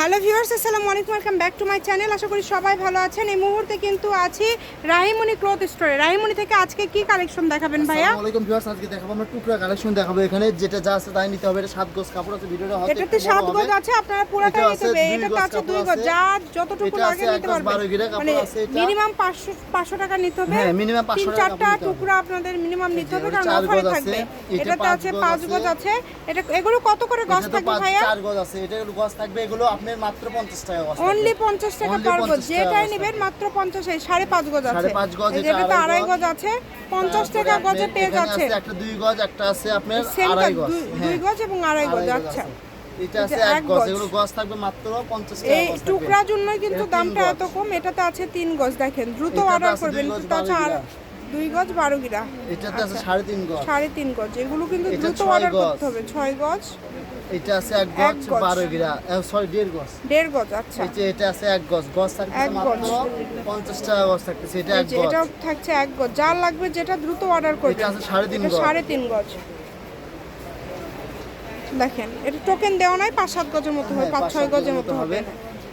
Hello viewers আসসালামু আলাইকুম welcome back to my channel. আশা করি সবাই ভালো আছেন। এই মুহূর্তে কিন্তু আছি রাহিমণি ক্লথ স্টোরে। রাহিমণি থেকে আজকে কি কালেকশন দেখাবেন ভাইয়া? আসসালামু আলাইকুম ভিউয়ার্স আজকে দেখাবো আমরা টুকরা কালেকশন দেখাবো এখানে। যেটা যা আছে তাই নিতে হবে। এটা সাত গজ কাপড় আছে ভিডিওটা হয়তো এটাতে সাত গজ আছে আপনারা পুরোটাই এটা নিতে হবে এটাতে গজ আছে দুই গজ যা যতটুকু লাগে নিতে পারবেন। মানে এটা। মিনিমাম পাঁচশো পাঁচশো টাকা নিতে হবে। হ্যাঁ, minimum 500 তিন টাকা চারটা হবে। টুকরা আপনাদের মিনিমাম নিতে হবে কারণ অফারে থাকবে। এটা এটাতে আছে পাঁচ গজ আছে। এটা এগুলো কত করে গজ থাকবে ভাইয়া? চার গজ আছে। এটা গজ থাকবে। এগুলো আপনার মাত্র 50 টাকা গজ অনলি পঞ্চাশ টাকা পার গজ। যেটাই নেবেন মাত্র পঞ্চাশ এই সাড়ে পাঁচ গজ আছে। সাড়ে পাঁচ গজ, এটা যেটাতে আড়াই গজ। আছে পঞ্চাশ তারপরে টাকা গজে পেজ এখানে আছে একটা গজ একটা আছে আপনার আড়াই গজ। হ্যাঁ গজ এবং আড়াই গজ আচ্ছা। এটা আছে এক গজ। এগুলো গজ থাকবে মাত্র 50 টাকা এই। টুকরার জন্যই কিন্তু দামটা এত কম এটাতে আছে তিন গজ দেখেন। দ্রুত অর্ডার করবেন গিরা। দুই গজ বারো গিরা। এটাতে আছে আচ্ছা। সাড়ে তিন গজ। সাড়ে তিন গজ এগুলো কিন্তু দ্রুত অর্ডার করতে হবে ছয় গজ। এটা আছে এক গজ গজ। বারো গিরা। সরি দেড় গজ। দেড় গজ আচ্ছা। এই যে এটা আছে এক গজ। গজ থাকতেছে এক মাত্র গজ। পঞ্চাশ টাকা গজ থাকতেছে। এটা এক যে গজ। এটাও থাকছে এক গজ। যার লাগবে যেটা দ্রুত অর্ডার করবেন। এটা আছে সাড়ে তিন এটা গজ। সাড়ে তিন গজ। দেখেন এটা টোকেন দেওয়া নাই পাঁচ সাত গজের মতো হবে হ্যাঁ, পাঁচ পাঁচ ছয় সাত গজের মতো হবে।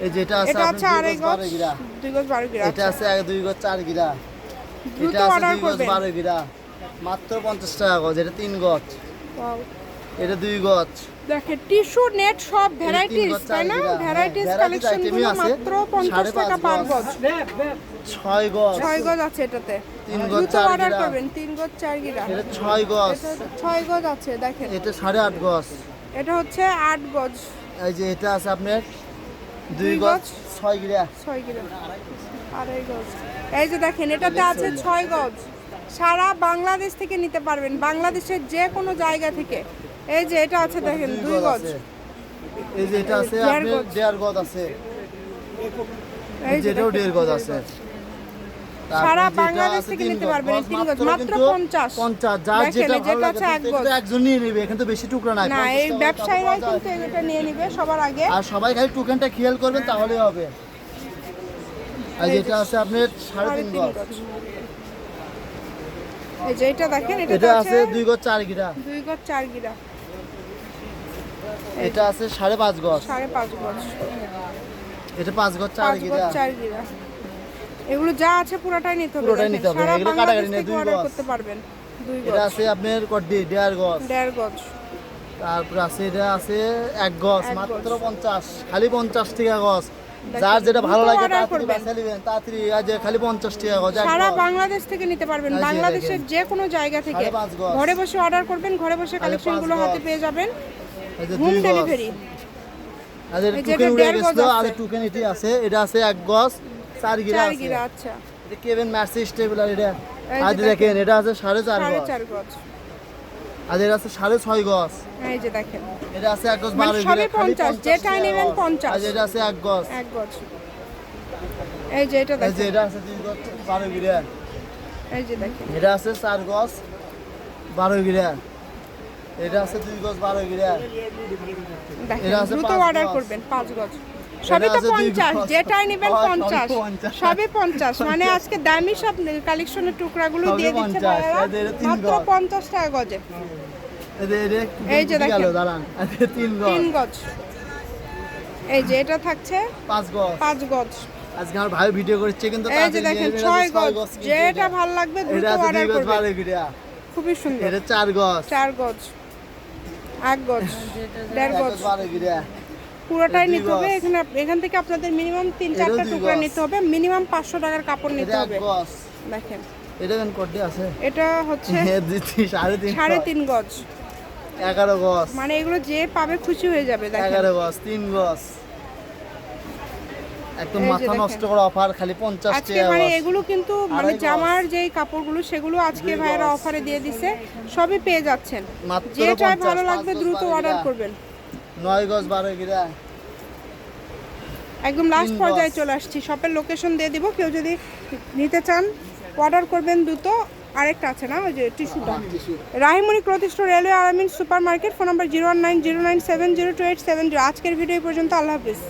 এই যে এটা আছে এটা আছে আড়াই গজ গজ দুই গজ বারো গিরা এটা আচ্ছা। আছে এক দুই গজ চার গিরা। দ্রুত এটা আছে অর্ডার করবেন। বারো গিরা। মাত্র পঞ্চাশ টাকা গজ এটা তিন গজ। Wow. এটা দুই গজ। দেখেন টিস্যু নেট সব ভ্যারাইটিস তাই না? হ্যাঁ, ভ্যারাইটিস কালেকশনগুলো মাত্র পঞ্চাশ সাড়ে পাঁচ টাকা পার গজ। গজ। ছয় গজ। ছয় গজ আছে এটাতে। তিন গজ, দ্রুত চার অর্ডার করবেন তিন গজ চার গিরা এটা ছয় গজ। এটা ছয় গজ আছে দেখেন। এটা সাড়ে আট গজ। এটা হচ্ছে আট গজ। এই যে এটা আছে আপনার দুই গজ। ছয় গিরা ছয় গিরা আড়াই গজ। এই যে দেখেন এটাতে আছে ছয় গজ। সারা বাংলাদেশ থেকে নিতে পারবেন। বাংলাদেশের যে কোনো জায়গা থেকে। এই যে এটা আছে দেখেন দুই গজ এই যে এটা আছে আপনার দেড় গজ আছে। এই যে দেখেন। দেড় গজ আছে। সারা বাংলাদেশ থেকে নিতে পারবেন তিন গজ, মাত্র মাত্র 50 50 যার দেখেন, যেটা ভালো লাগে। এটা একজন নিয়ে নেবে এখানে তো বেশি টুকরা নাই। না 50 এই টাকা ব্যবসায়ীরাই কিন্তু এটা নিয়ে নিবে সবার আগে। আর সবাই খালি টুকেনটা খেয়াল করবেন তাহলেই হবে। আর যেটা আছে আপনার সাড়ে সাড়ে তিন তিন গজ। গজ। এই যে এটা দেখেন এটা আছে দুই গজ চার গিরা। দুই গজ চার গিরা। এটা আছে সাড়ে পাঁচ গজ। সাড়ে পাঁচ গজ। এটা পাঁচ গজ চার গিরা। চার গিরা। এগুলো যা আছে পুরোটাই নিতে হবে পুরোটাই নিতে হবে, এগুলো কাটাকাটি থেকে দুই গজ। করতে পারবেন। দুই এটা আছে আপনার দেড় গজ। দেড় গজ। তারপর আছে এটা আছে এক গজ মাত্র গজ। পঞ্চাশ খালি পঞ্চাশ টাকা গজ। যার যেটা ভালো লাগে তাড়াতাড়ি আজ খালি পঞ্চাশ টাকা গজ সারা বাংলাদেশ থেকে নিতে পারবেন। বাংলাদেশের যে কোনো জায়গা থেকে গজ। ঘরে বসে অর্ডার করবেন ঘরে বসে সাড়ে কালেকশনগুলো হাতে পেয়ে যাবেন। হোম ডেলিভারি আর এটা এই যে টুকেন উড়ে গেছিল আর টুকেন এটি আছে। এটা আছে এক গজ। চার গিরা চার আছে। গিরা আচ্ছা। এটা কেবেন ম্যাসি স্টেবিলার এটা এই দেখেন। এটা আছে সাড়ে চার সাড়ে গজ। আর এটা আছে সাড়ে ছয় গজ। এই যে দেখেন। এটা আছে এক গজ মানে বারো গিরা খালি 50, নেবেন গজ। 50 আর এটা আছে এক গজ। এক গজ। এই যে এটা দেখেন। এটা আছে দুই গজ বারো গিরা। এই যে দেখেন। এটা আছে চার গজ বারো গিরা। এটা আছে দুই গজ বারো গিরা। এটা আছে দ্রুত অর্ডার। করবেন পাঁচ গজ। সবই তো পঞ্চাশ যেটাই নেবেন সবই পঞ্চাশ। সবই পঞ্চাশ। মানে আজকে দামি সব কালেকশনের টুকরাগুলো দিয়ে দিচ্ছে মাত্র পঞ্চাশ টাকা গজে। এই যে- দেখেন। তিন গজ। এই যে এটা থাকছে পাঁচ গজ। পাঁচ গজ। আজকে আমার ভাই ভিডিও করছে কিন্তু এই যে দেখেন ছয় গজ। যেটা। ভালো লাগবে দ্রুত অর্ডার করবেন। খুবই সুন্দর। এটা চার গজ। চার গজ। এক গজ দেড় এক গজ। পুরোটাই নিতে হবে। এখানে এখান থেকে আপনাদের মিনিমাম তিন চারটা টুকরা নিতে হবে। মিনিমাম পাঁচশো টাকার কাপড় নিতে হবে। দেখেন। এটা কেন কোটি আছে? এটা হচ্ছে হ্যাঁ, সাড়ে। তিন গজ। এগারো গজ। মানে এগুলো যে পাবে খুশি হয়ে যাবে এগারো গজ তিন গজ। একদম মাথা নষ্ট করা অফার খালি পঞ্চাশ আজকে মানে এগুলো কিন্তু মানে জামার যেই কাপড়গুলো সেগুলো আজকে দুই ভাইয়েরা অফারে দিয়ে দিছে। সবই পেয়ে যাচ্ছেন। 50, ভালো লাগবে দ্রুত অর্ডার করবেন। নয় গজ বারো গিরা। একদম লাস্ট পর্যায়ে চলে আসছি। শপের লোকেশন দিয়ে দিব। কেউ যদি নিতে চান অর্ডার করবেন দ্রুত। আরেকটা আছে না? ওই যে টিস্যুটা Rahimoni cloth store railway Aramin super market phone number zero one nine zero nine seven zero two eight seven zero আজকের ভিডিও পর্যন্ত। আল্লাহ হাফিজ।